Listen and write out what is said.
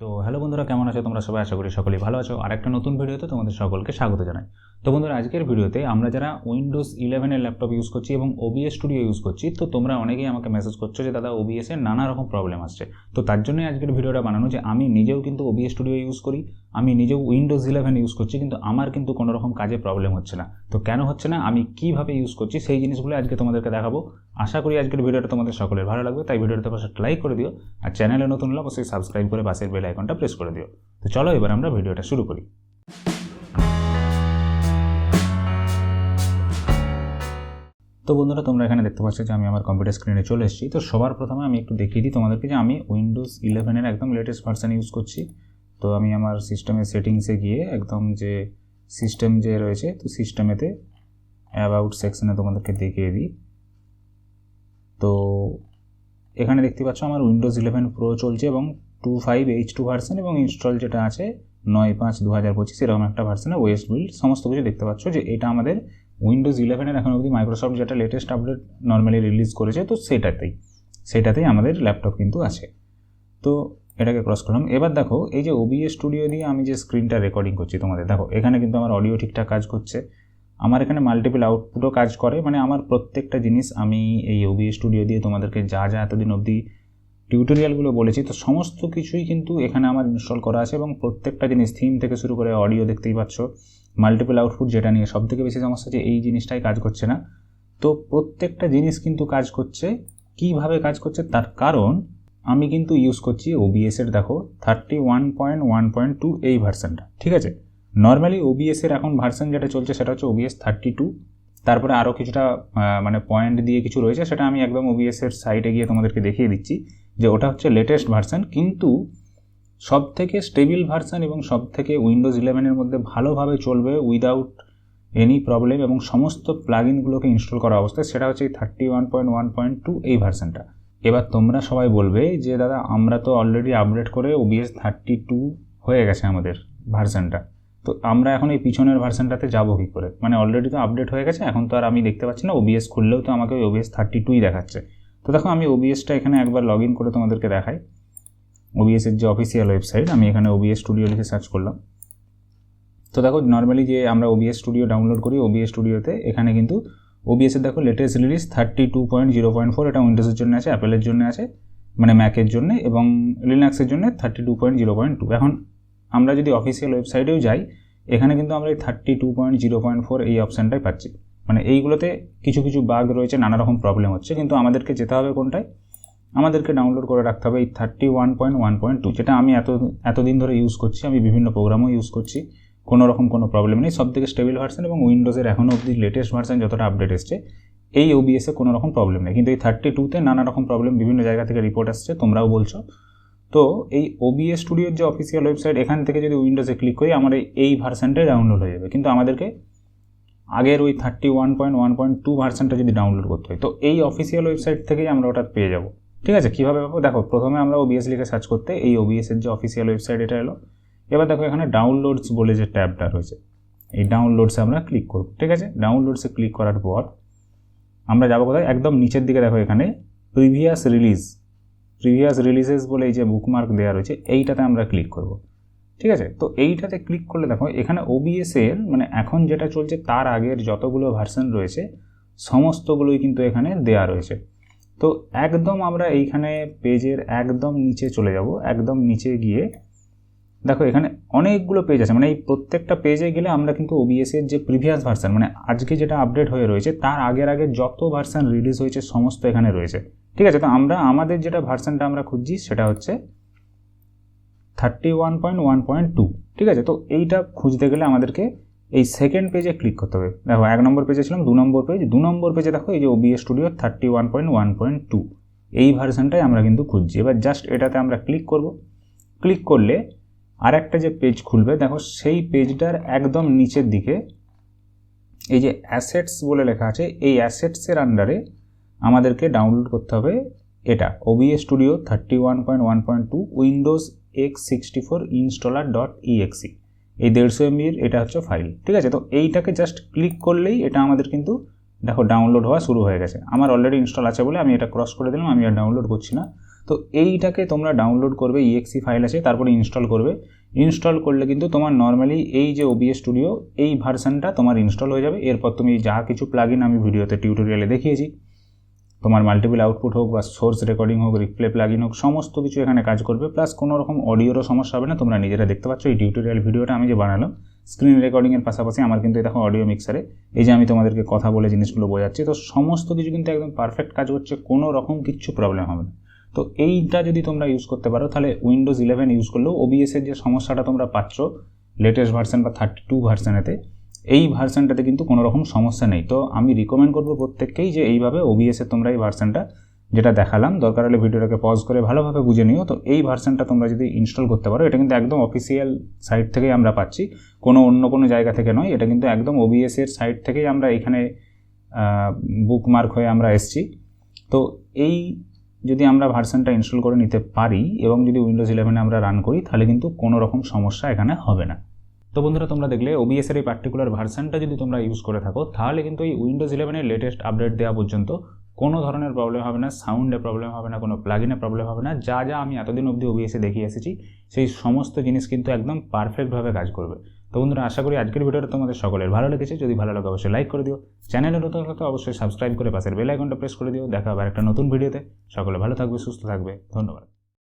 তো হ্যালো বন্ধুরা, কেমন আছো? তোমরা সবাই আশা করি সকলেই ভালো আছো। আর একটা নতুন ভিডিওতে তোমাদের সকলকে স্বাগত জানাই। তো বন্ধুরা, আজকের ভিডিওতে আমরা যারা উইন্ডোজ ইলেভেনের ল্যাপটপ ইউজ করছি এবং ওবিএস স্টুডিও ইউজ করছি, তো তোমরা অনেকেই আমাকে মেসেজ করছ যে, দাদা ওবিএস নানা রকম প্রবলেম আসছে। তো তার জন্যই আজকের ভিডিওটা বানানো যে, আমি নিজেও কিন্তু ওবিএস স্টুডিও ইউজ করি, আমি নিজেও উইন্ডোজ ইলেভেন ইউজ করছি, কিন্তু আমার কিন্তু কোনো রকম কাজে প্রবলেম হচ্ছে না। তো কেন হচ্ছে না? আমি কীভাবে ইউজ করছি? সেই জিনিসগুলো আজকে তোমাদেরকে দেখাবো। আশা করি আজকের ভিডিওটা তোমাদের সকলের ভালো লাগবে, তাই ভিডিওটা পাশে লাইক করে দিও। আর চ্যানেলে নতুন হলে অবশ্যই সাবস্ক্রাইব করে পাশের বেল আইকনটা প্রেস করে দিও। তো চলো এবার আমরা ভিডিওটা শুরু করি। তো বন্ধুরা, তোমরা এখানে দেখতে পাচ্ছ যে আমি আমার কম্পিউটার স্ক্রিনে চলে এসেছি। তো সবার প্রথমে আমি একটু দেখিয়ে দিই তোমাদেরকে যে আমি উইন্ডোজ ইলেভেনের একদম লেটেস্ট ভার্সান ইউজ করছি। তো আমি আমার সিস্টেমের সেটিংসে গিয়ে একদম যে সিস্টেম যে রয়েছে, তো সিস্টেমেতে অ্যাবাউট সেকশনে তোমাদেরকে দেখিয়ে দিই। তো এখানে দেখতে পাচ্ছ আমার উইন্ডোজ ইলেভেন প্রো চলছে এবং two five H two version এবং ইনস্টল যেটা আছে নয় পাঁচ দু হাজার পঁচিশ, এরকম একটা ভার্সনে ওয়েস্ট বিল্ড সমস্ত কিছু দেখতে পাচ্ছ যে এটা আমাদের উইন্ডোজ ইলেভেনের এখন অবধি মাইক্রোসফট যেটা লেটেস্ট আপডেট নর্মালি রিলিজ করেছে, তো সেটাতেই সেটাতেই আমাদের ল্যাপটপ কিন্তু আছে। তো এটাকে ক্রস করলাম। এবার দেখো, এই যে ওবিএস স্টুডিও দিয়ে আমি যে স্ক্রিনটা রেকর্ডিং করছি তোমাদের, দেখো, এখানে কিন্তু আমার অডিও ঠিকঠাক কাজ করছে। আমার এখানে মাল্টিপল আউটপুটও কাজ করে মানে আমার প্রত্যেকটা জিনিস আমি এই ওবিএস স্টুডিও দিয়ে তোমাদেরকে যা যা এতদিন অবধি টিউটোরিয়ালগুলো বলেছি, তো সমস্ত কিছুই কিন্তু এখানে আমার ইনস্টল করা আছে এবং প্রত্যেকটা জিনিস থিম থেকে শুরু করে অডিও দেখতেই পাচ্ছ। মাল্টিপল আউটপুট যেটা নিয়ে সব থেকে বেশি সমস্যা যে এই জিনিসটাই কাজ করছে না। তো প্রত্যেকটা জিনিস কিন্তু কাজ করছে। কীভাবে কাজ করছে? তার কারণ আমি কিন্তু ইউজ করছি ওবিএস এর, দেখো thirty one point one point two এই ভার্সানটা ঠিক আছে? নর্মালি ওবিএস এর এখন ভার্সান যেটা চলছে সেটা হচ্ছে ওবিএস থার্টি টু তারপরে আরও কিছুটা মানে পয়েন্ট দিয়ে কিছু রয়েছে, সেটা আমি একদম ওবিএস এর সাইটে গিয়ে তোমাদেরকে দেখিয়ে দিচ্ছি। যে ওটা হচ্ছে লেটেস্ট ভার্সান কিন্তু সব থেকে স্টেবিল ভার্সান এবং সব থেকে উইন্ডোজ ইলেভেনের মধ্যে ভালোভাবে চলবে উইদাউট এনি প্রবলেম এবং সমস্ত প্লাগিনগুলোকে ইনস্টল করা অবস্থায়, সেটা হচ্ছে এই thirty one point one point two এই ভার্সানটা এবার তোমরা সবাই বলবে যে, দাদা, আমরা তো অলরেডি আপডেট করে ওবিএস থার্টি টু হয়ে গেছে আমাদের ভার্সানটা তো আমরা এখন এই পিছনের ভার্সানটাতে যাব কী করে? মানে অলরেডি তো আপডেট হয়ে গেছে, এখন তো আর আমি দেখতে পাচ্ছি না ওবিএস খুললেও তো আমাকে ওই ওবিএস থার্টি টুই দেখাচ্ছে। তো দেখো, আমি ওবিএসটা এখানে একবার লগ ইন করে তোমাদেরকে দেখাই। ওবিএসের যে অফিসিয়াল ওয়েবসাইট আমি এখানে ওবিএস স্টুডিও লিখে সার্চ করলাম। তো দেখো নর্মালি যে আমরা ওবিএস স্টুডিও ডাউনলোড করি ওবিএস স্টুডিওতে এখানে কিন্তু ওবিএসের দেখো latest release thirty two point zero point four এটা উইন্ডোজের জন্য আছে অ্যাপেলের জন্য আছে মানে ম্যাকের জন্য এবং লিনাক্সের জন্য thirty two point zero point two এখন আমরা যদি অফিসিয়াল ওয়েবসাইটেও যাই, এখানে কিন্তু আমরা এই thirty two point zero point four এই অপশানটাই পাচ্ছি। মানে এইগুলোতে কিছু কিছু বাগ রয়েছে নানা রকম প্রবলেম হচ্ছে, কিন্তু আমাদেরকে যেতে হবে কোনটায়? আমাদেরকে ডাউনলোড করে রাখতে হবে এই thirty one point one point two যেটা আমি এত, এতদিন ধরে ইউজ করছি, আমি বিভিন্ন প্রোগ্রামও ইউজ করছি কোনো রকম কোনো প্রবলেম নেই সব থেকে স্টেবল ভার্সান এবং উইন্ডোজের এখনও অবধি লেটেস্ট ভার্সান যতটা আপডেট এসছে, এই ওবিএসে কোনো রকম প্রবলেম নেই, কিন্তু এই থার্টি টুতে নানা রকম প্রবলেম বিভিন্ন জায়গা থেকে রিপোর্ট আসছে, তোমরাও বলছো। তো এই ওবিএস স্টুডিওর যে অফিসিয়াল ওয়েবসাইট এখান থেকে যদি উইন্ডোজে ক্লিক করি, আমার এই ভার্সানটাই ডাউনলোড হয়ে যাবে, কিন্তু আমাদেরকে আগের ওই thirty one point one point two ভার্সানটা যদি ডাউনলোড করতে হয়, তো এই অফিসিয়াল ওয়েবসাইট থেকেই আমরা ওটা পেয়ে যাব। ঠিক আছে? কীভাবে পাবো? দেখো, প্রথমে আমরা ওবিএস লিখে সার্চ করতে, এই ওবিএসের যে অফিসিয়াল ওয়েবসাইট এটা এলো। এবার দেখো, এখানে ডাউনলোডস বলে যে ট্যাবটা রয়েছে, এই ডাউনলোডসে আমরা ক্লিক করব। ঠিক আছে? ডাউনলোডসে ক্লিক করার পর, আমরা যাব কোথায়? একদম নিচের দিকে দেখো, এখানে প্রিভিয়াস রিলিজ প্রিভিয়াস রিলিজেস বলে এই যে বুকমার্ক দেওয়া রয়েছে, এইটাতে আমরা ক্লিক করব। ঠিক আছে? তো এইটাতে ক্লিক করলে দেখো, এখানে ওবিএসের মানে এখন যেটা চলছে তার আগের যতগুলো ভার্সন রয়েছে, সমস্তগুলোই কিন্তু এখানে দেয়া রয়েছে। তো একদম আমরা এইখানে পেজের একদম নিচে চলে যাব, একদম নিচে গিয়ে। দেখো, এখানে অনেকগুলো পেজ আছে মানে এই প্রত্যেকটা পেজে গেলে আমরা কিন্তু ওবিএসের যে প্রিভিয়াস ভার্সান মানে আজকে যেটা আপডেট হয়ে রয়েছে, তার আগের আগে যত ভার্সান রিলিজ হয়েছে, সমস্ত এখানে রয়েছে। ঠিক আছে? তো আমরা, আমাদের যেটা ভার্সানটা আমরা খুঁজছি, সেটা হচ্ছে thirty one point one point two ঠিক আছে? তো এইটা খুঁজতে গেলে আমাদেরকে এই সেকেন্ড পেজে ক্লিক করতে হবে। দেখো, এক নম্বর পেজে ছিলাম, দু নম্বর পেজ দু নম্বর পেজে দেখো, এই যে OBS studio thirty one point one point two এই ভার্সানটাই আমরা কিন্তু খুঁজছি। এবার জাস্ট এটাতে আমরা ক্লিক করব। ক্লিক করলে আর একটা যে পেজ খুলবে, দেখো, সেই পেজটার একদম নিচের দিকে এই যে অ্যাসেটস বলে লেখা আছে, এই অ্যাসেটসের আন্ডারে আমাদেরকে ডাউনলোড করতে হবে এটা। OBS studio thirty one point one point two Windows x sixty four installer dot exe এই দেড়শো এমবির এটা হচ্ছে ফাইল ঠিক আছে? তো এইটাকে জাস্ট ক্লিক করলেই এটা আমাদের কিন্তু দেখো ডাউনলোড হওয়া শুরু হয়ে গেছে। আমার অলরেডি ইনস্টল আছে বলে আমি এটা ক্রস করে দিলাম, আমি আর ডাউনলোড করছি না। তো এইটাকে তোমরা ডাউনলোড করবে ইএক্সি ফাইল আছে, তারপরে ইনস্টল করবে। ইনস্টল করলে কিন্তু তোমার নর্মালি এই যে ওবিএস স্টুডিও এই ভার্সানটা তোমার ইনস্টল হয়ে যাবে। এরপর তুমি যা কিছু প্লাগিন আমি ভিডিওতে টিউটোরিয়ালে দেখিয়েছি। তোমার মাল্টিপল আউটপুট হোক বা সোর্স রেকর্ডিং হোক রিপ্লে প্লাগ হোক, সমস্ত কিছু এখানে কাজ করবে। প্লাস কোনো রকম অডিওরও সমস্যা হবে না, তোমরা নিজেরা দেখতে পাচ্ছ এই টিউটোরিয়াল ভিডিওটা আমি যে বানালাম স্ক্রিন রেকর্ডিংয়ের পাশাপাশি আমার কিন্তু দেখো অডিও মিক্সারে এই যে আমি তোমাদেরকে কথা বলে জিনিসগুলো বোঝাচ্ছি, তো সমস্ত কিছু কিন্তু একদম পারফেক্ট কাজ হচ্ছে কোনো রকম কিচ্ছু প্রবলেম হবে না। তো এইটা যদি তোমরা ইউজ করতে পারো, তাহলে উইন্ডোজ ইলেভেন ইউজ করলেও ওবিএসের যে সমস্যাটা তোমরা পাচ্ছ লেটেস্ট ভার্সন বা থার্টি টু ভার্সনেতে এই ভার্সানটাতে কিন্তু কোনো রকম সমস্যা নেই। তো আমি রিকমেন্ড করব প্রত্যেককেই যে এইভাবে ওবিএসের তোমরা এই ভার্সানটা যেটা দেখালাম, দরকার হলে ভিডিওটাকে পজ করে ভালোভাবে বুঝে নিও। তো এই ভার্সানটা তোমরা যদি ইনস্টল করতে পারো, এটা কিন্তু একদম অফিসিয়াল সাইট থেকেই আমরা পাচ্ছি। কোনো অন্য কোনো জায়গা থেকে নয়, এটা কিন্তু একদম ওবিএসের সাইট থেকেই আমরা এখানে বুকমার্ক হয়ে আমরা এসছি। তো এই যদি আমরা ভার্সানটা ইনস্টল করে নিতে পারি এবং যদি উইন্ডোজ ইলেভেনে আমরা রান করি, তাহলে কিন্তু কোনো রকম সমস্যা এখানে হবে না। তো বন্ধুরা, তোমরা দেখলে ওবিএসের এই পার্টিকুলার ভার্সানটা যদি তোমরা ইউজ করে থাকো, তাহলে কিন্তু এই উইন্ডোজ ইলেভেনের লেটেস্ট আপডেট দেওয়া পর্যন্ত কোনো ধরনের প্রবলেম হবে না সাউন্ডে প্রবলেম হবে না, কোনো প্লাগিনে প্রবলেম হবে না। যা যা আমি এতদিন অবধি ওবিএসে দেখিয়ে এসেছি, সেই সমস্ত জিনিস কিন্তু একদম পারফেক্টভাবে কাজ করবে। তো বন্ধুরা, আশা করি আজকের ভিডিওটা তোমাদের সকলের ভালো লেগেছে। যদি ভালো লাগে, অবশ্যই লাইক করে দিও। চ্যানেলে নতুন হলে অবশ্যই সাবস্ক্রাইব করে পাশের বেল আইকনটা প্রেস করে দিও। দেখা হবে একটা নতুন ভিডিওতে সকলে ভালো থাকবে, সুস্থ থাকবে। ধন্যবাদ।